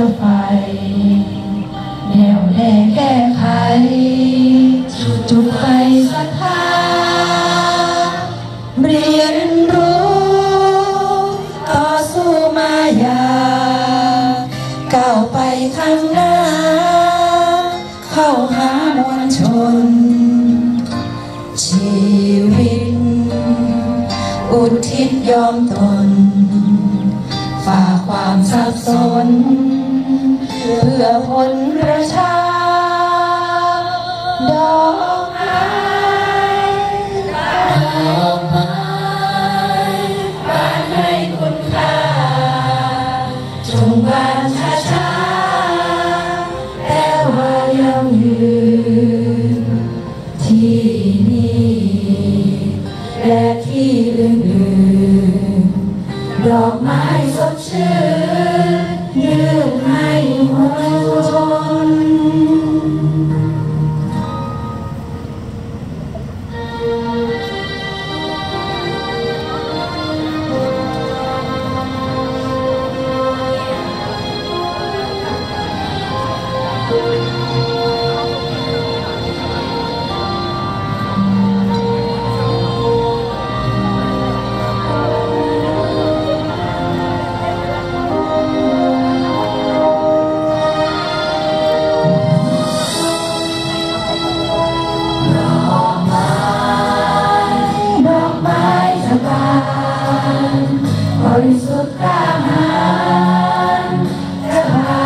จะไฟแนวแน่แก้ไขจุดไฟศรัทธาเรียนรู้ต่อสู้มายาก้าวไปข้างหน้า เข้าหามวลชน ชีวิต อุทิศยอมตน ฝ่าความสับสน เพื่อผลประชา ดอกไม้ดอกไม้บานให้คุณค่าจงบานช้าช้าแต่ว่ายังยืนที่นี่และที่อื่นๆดอกไม้สดชื่น ยื่นใข้างหน้าเข้าหา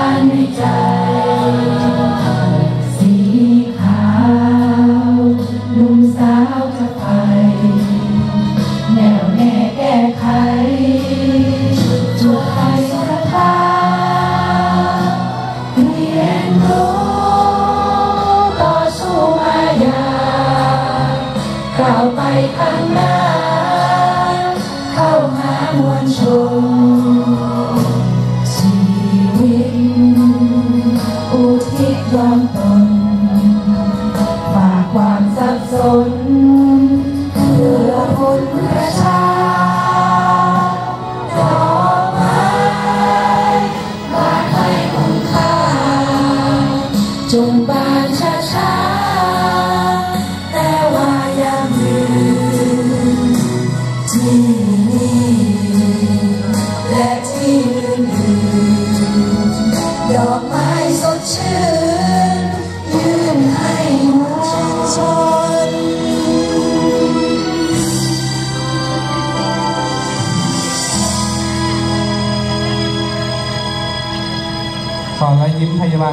มวลชนชีวิตอุทิศยอมตนฝากความสับสนเพื่อผลประชาดอกไม้บานให้คุณค่าจงบานช้าช้าๆแต่ว่ายังยืนที่ ขอรอยยิ้มพยาบาล